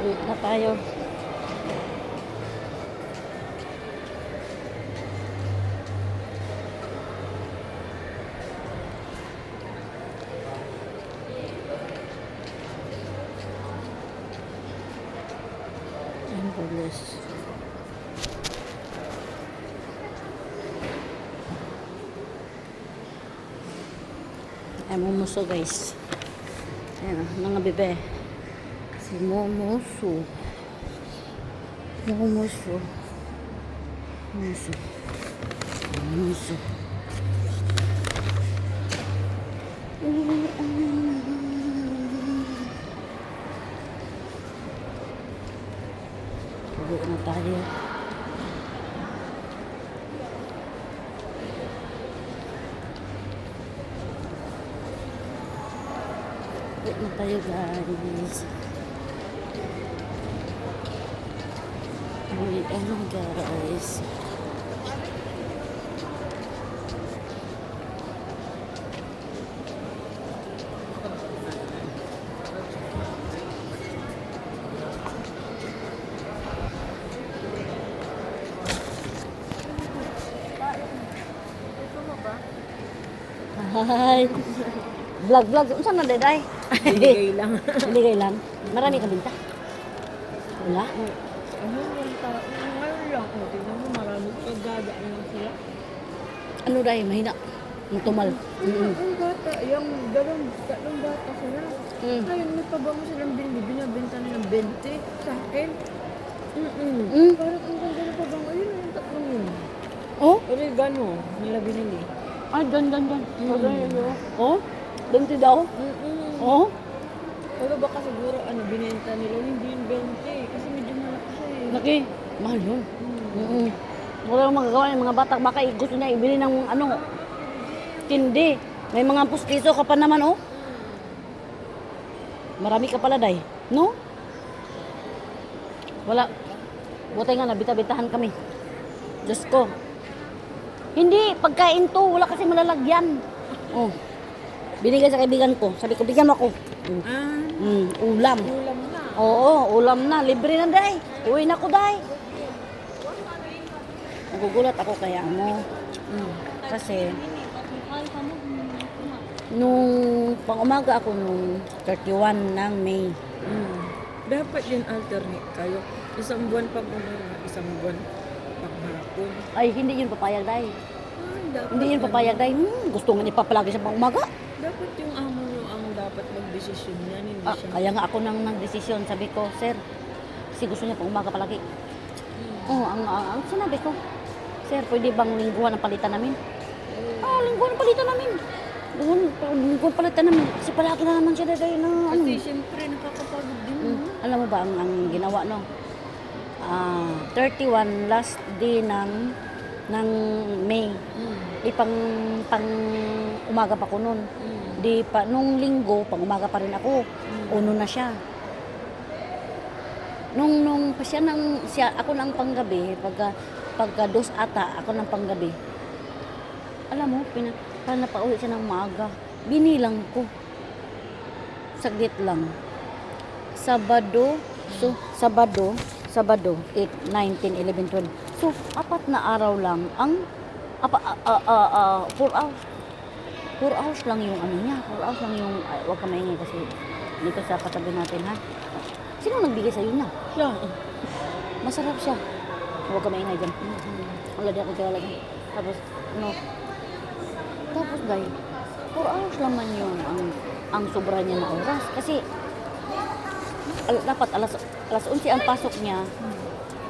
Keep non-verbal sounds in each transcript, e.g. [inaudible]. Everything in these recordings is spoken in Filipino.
Uwi na tayo. Embolis. Ay, mumuso guys. Ayan, mga bebe. Si Momoso. Momoso. Momoso. Momoso. Uwi na tayo. Uwi na tayo guys. Uwi na guys. Hi. Vlog, vlog. Saan na day? Binigay lang. Biligay lang. Marami ka binta? Wala? Ano yung tao? Ngayon lang. O, tingnan mo, marami kagada lang sila. Ano day? Mahina. Ang tumal. Mm Ang bata, yung dalawang, tatlong bata sila. Mm. Ngayon, may pabango silang binili. Binabenta nilang 20 sa akin. Mm-mm. Mm. Parang ang ganda ng pabango. Ayun, yung tatlong yun. Oh? Oregano, nila binili. Ay, dyan, dyan, dyan. Mm. Oh? Binti daw? Mm-mm. Oh? Pero baka siguro, ano, binenta nila. Hindi yung 20. Kasi medyo malaki siya eh. Laki. Mahal yun. Mm. Mm Wala nang magagawa ng mga bata. Baka gusto niya ibili ng ano, tindi. May mga pustiso ka pa naman, oh. Marami ka pala, day. No? Wala. Buti nga, nabita-bitahan kami. Diyos ko. Hindi, pagkain to. Wala kasi malalagyan. Oh. Binigay sa kaibigan ko. Sabi ko, bigyan mo ako. Mm. Ah, Mm, ulam. ulam na. Oo, ulam na. Libre na, day. Uwi na ko, day. Nagugulat ako kaya mo. Mm, kasi, nung pang-umaga ako nung 31 ng May. Mm. Dapat yun alternate kayo. Isang buwan pag umaga, isang buwan pag hapon. Ay, hindi yun papayag. Ay, dapat Hindi yun papayag, day. Hmm, gusto nga ipapalagi sa pang-umaga. Dapat yung amo nyo ang dapat mag-desisyon yan, hindi Ah, siya. kaya nga ako nang nagdesisyon. Sabi ko, sir, kasi gusto niya pang-umaga palagi. Mm. Oo, ang, ang, ang sinabi ko, sir, pwede bang lingguhan ang palitan namin? Ah, lingguhan ang palitan namin. Lingguhan, lingguhan palitan namin. Kasi palagi na naman siya day na ano. Kasi siyempre nakakapagod din. Mm. Alam mo ba ang, ang ginawa no? Ah, 31 last day ng ng May. Mm. Di pang pang umaga pa ko noon. Mm. Di pa nung linggo pang umaga pa rin ako. Mm. Uno na siya. Nung nung pa siya nang siya ako nang panggabi pagka pagka dos ata ako nang panggabi. Alam mo, pina, parang napauwi siya ng maaga. Binilang ko. Saglit lang. Sabado, so Sabado, Sabado 8, 19, 11, 12. So, apat na araw lang ang apa a a a 4 hours. 4 hours lang yung ano niya. 4 hours lang yung ay, wag ka maingay kasi dito sa katabi natin ha. Sino nagbigay sa iyo na? Siya. Masarap siya. Huwag ka maingay dyan. Wala ako kilala dyan. Tapos, ano, tapos dahil, 4 hours naman yung ang, ang sobra niya na oras. Kasi, al- dapat alas, alas 11 ang pasok niya,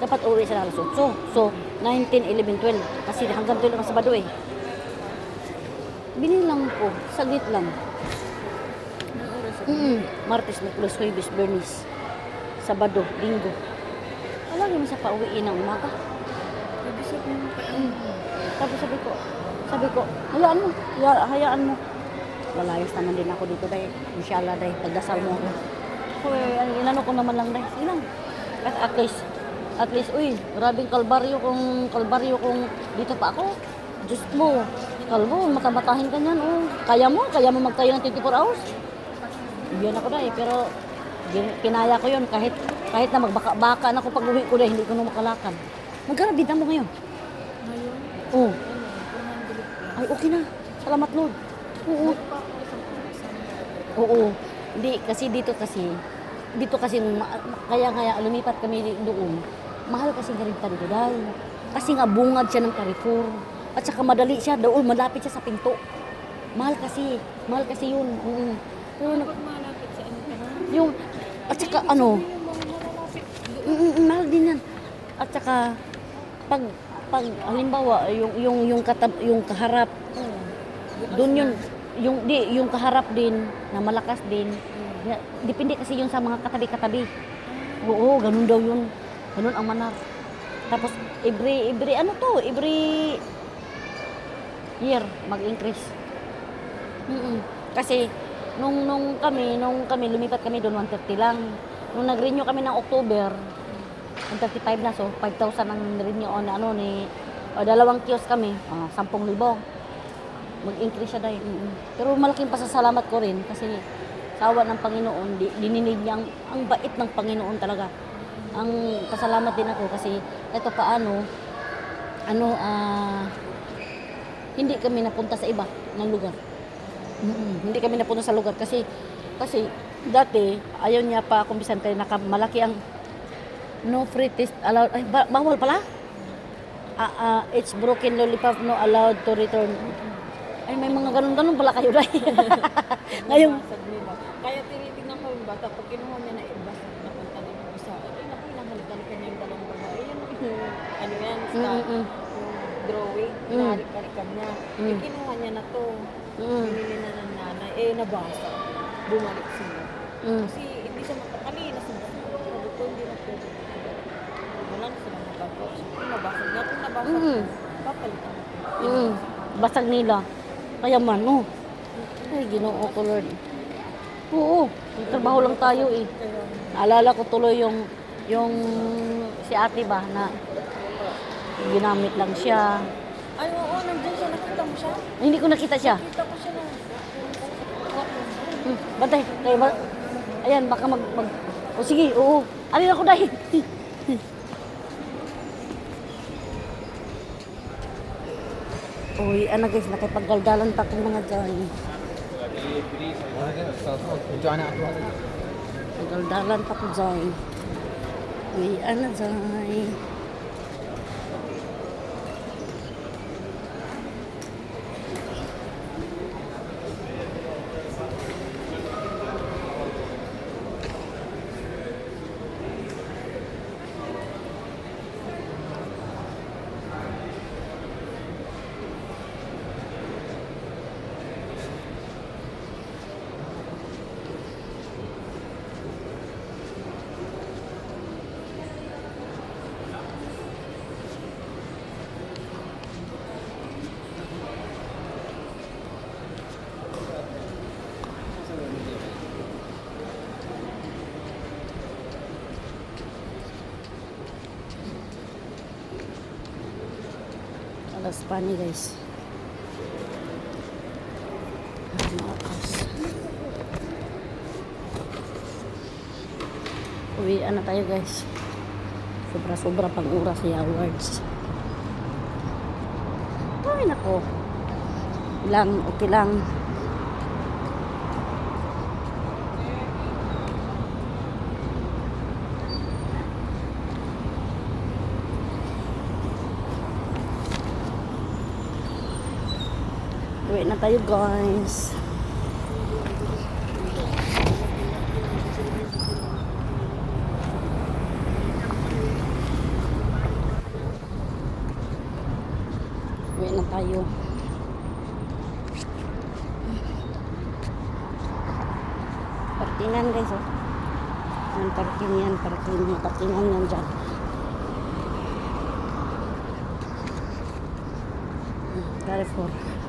dapat uwi siya alas 8. So, 19, 11, 12. Kasi hanggang 12 ang Sabado eh. Binilang ko, saglit lang. Mm, Martes, Merkulis, Huwebes, Bernis, Sabado, Linggo. Palagi mo sa pauwiin ng umaga. Sabihin pa Mm. Tapos sabi ko, sabi ko, hayaan mo, haya- hayaan mo. Lalayas naman din ako dito dahil, inshallah dahil, pagdasal mo ako. So, eh, inano ko naman lang dahil, sige lang. At at least, at least, uy, grabing kalbaryo kung, kalbaryo kung dito pa ako. Diyos mo, kalbo, matabatahin ka niyan, oh. Kaya mo, kaya mo magtayo ng 24 hours. Yan ako dahil, pero kinaya ko yun kahit Kahit na magbaka-baka na ako pag uwi ko na, hindi ko na makalakad. Magkano bida mo ngayon? Ngayon, Oh, 400 plus. ay okay na. Salamat Lord. Oo. Oo. Hindi, kasi dito kasi, dito kasi, kaya kaya lumipat kami doon. Mahal kasi nga rin dito dahil. Kasi nga bungad siya ng Carrefour. At saka madali siya, doon malapit siya sa pinto. Mahal kasi, mahal kasi yun. Mm. Pero malapit sa ano yung, at saka ano, mahal din yan. At saka, pag, pag halimbawa, yung, yung, yung, katab, yung kaharap, Oo. doon yun, yung, di, yung kaharap din, na malakas din, Mm. Depende kasi yun sa mga katabi-katabi. Oo, ganun daw yun. Ganun ang manar. Tapos, every, every, ano to, every year, mag-increase. Mm Kasi, nung, nung kami, nung kami, lumipat kami doon, 130 lang. Nung nag-renew kami ng October, 135 na, so 5,000 ang renew on, ano, ni, o, dalawang kiosk kami, ah, 10,000. Mag-increase siya dahil. mm Pero malaking pasasalamat ko rin kasi sa awa ng Panginoon, di, dininig niya ang, ang bait ng Panginoon talaga. Ang pasalamat din ako kasi ito paano, ano, ah, hindi kami napunta sa iba ng lugar. Mm-mm, Hindi kami napunta sa lugar kasi kasi dati ayaw niya pa kung bisan tayo nakamalaki ang no free test allowed ay ba- bawal pala Ah, ah, it's broken lollipop no allowed to return ay may mga ganun-ganun pala kayo dahil [laughs] ngayon. Kaya tinitignan ko yung bata, pag kinuha niya na ibasa, napunta din yung isa. Ay, naku, hinahalikan niya yung dalawang babae. Yan, ano yan, start, Mm-mm. yung drawing, Mm. hinahalik-halikan niya. Mm. Eh, kinuha niya na to. Mm, Binili na ng nanay. Eh, nabasa. Bumalik sila. mm, Kasi hindi siya makakalina sa Sabi ko, hindi na pwede. Wala na sila magagawa. So, kung nabasa niya, kung nabasa Mm. ko, papalitan mm. basag nila kaya man oh ay ginoo ko Lord oo trabaho lang tayo eh Naalala ko tuloy yung yung si ate ba na ginamit lang siya. ay, oo, nandiyan siya. Nakita mo siya? Hindi ko nakita siya. Nakita ko siya na. Hmm, bantay, kaya ba? Ayan, baka mag, mag O sige, oo. Alin ako dahil. [laughs] Uy, ano guys, nakipagdaldalan pa kong mga dyan. Pagdaldalan pa ko dyan. Uy, ano dyan. Alas pa ni guys. Uwian na tayo guys. Sobra-sobra pang oras ni awards. Ay, nako. Lang, okay lang. Uwi na tayo guys. Uwi na tayo. Parkingan guys oh. Yan parking yan, parking, parkingan yan dyan. Carrefour.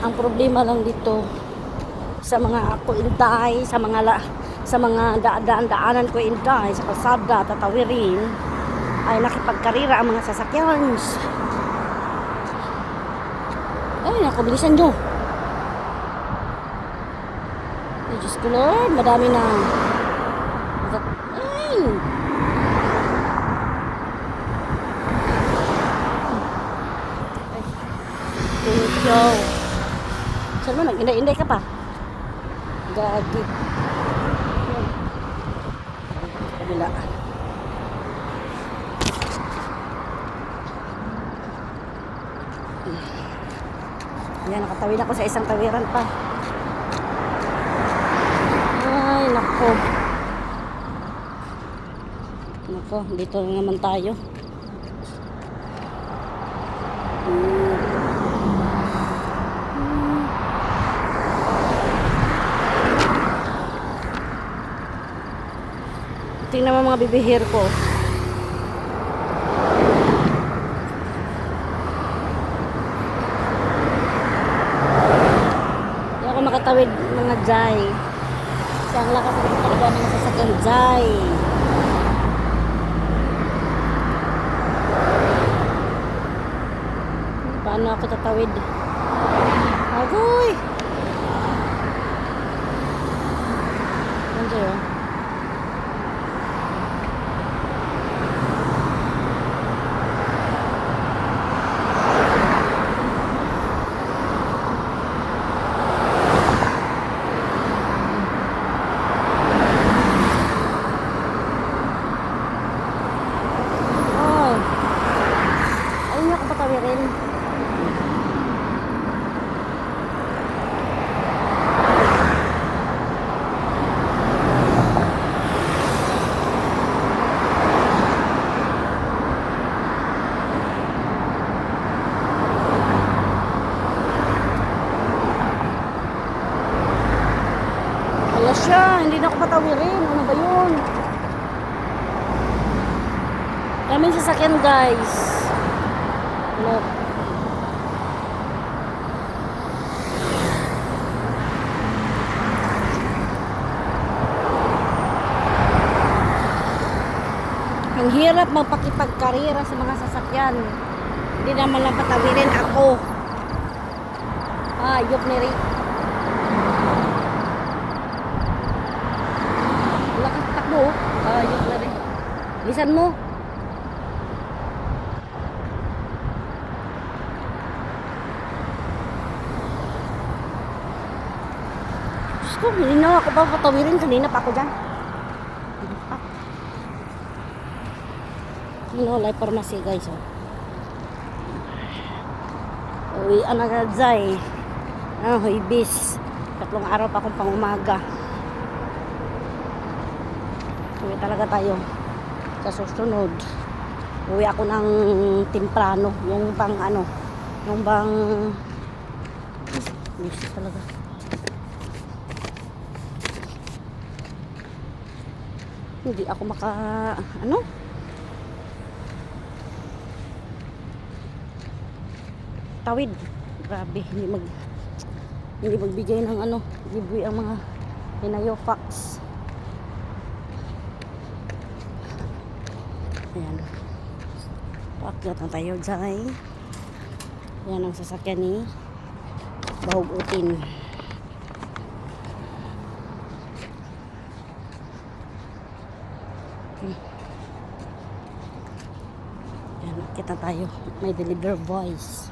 Ang problema lang dito sa mga ako inday, sa mga la, sa mga daan-daanan ko inday, sa kalsada, tatawirin, ay nakipagkarira ang mga sasakyan. Ay, naku, bilisan nyo. Ay, Diyos ko Lord, madami na. Saan mo, nag-inday-inday ka pa? Gagi. Kabila. Ayan, nakatawid ako sa isang tawiran pa. Ay, nako. Nako, dito na naman tayo. Tingnan mo mga bibihir ko. Hindi ako makatawid mga jay. Kasi ang lakas ng talaga ng sasakyan jay. Paano ako tatawid? Agoy! Nandiyo. Oh. Ayun niya ako patawirin. Wala siya, hindi na ako patawirin. Ano ba yun? Daming sasakyan guys. Look. Ang hirap magpakipagkarira sa mga sasakyan. Hindi naman lang patawirin ako. Ah, yop ni Rick. Lakas takbo. Ah, yop na rin. Lisan mo. Ko, hindi na ako pa patawirin. Kanina pa ako dyan. Ano, life pharmacy guys. Oh. Uwi, anagadzay. Ah, huibis. Tatlong araw pa akong pangumaga. Uwi talaga tayo. Sa susunod. Uwi ako ng timprano. Yung bang ano. Yung bang... Busis talaga. Hindi ako maka... Ano? Tawid. Grabe. Hindi mag... Hindi magbigay ng ano. Giveaway ang mga Pinayo Fox. Ayan. Paakyat na tayo dyan. Yan ang sasakyan ni Bahog Utin. Kita tayo. May deliver voice.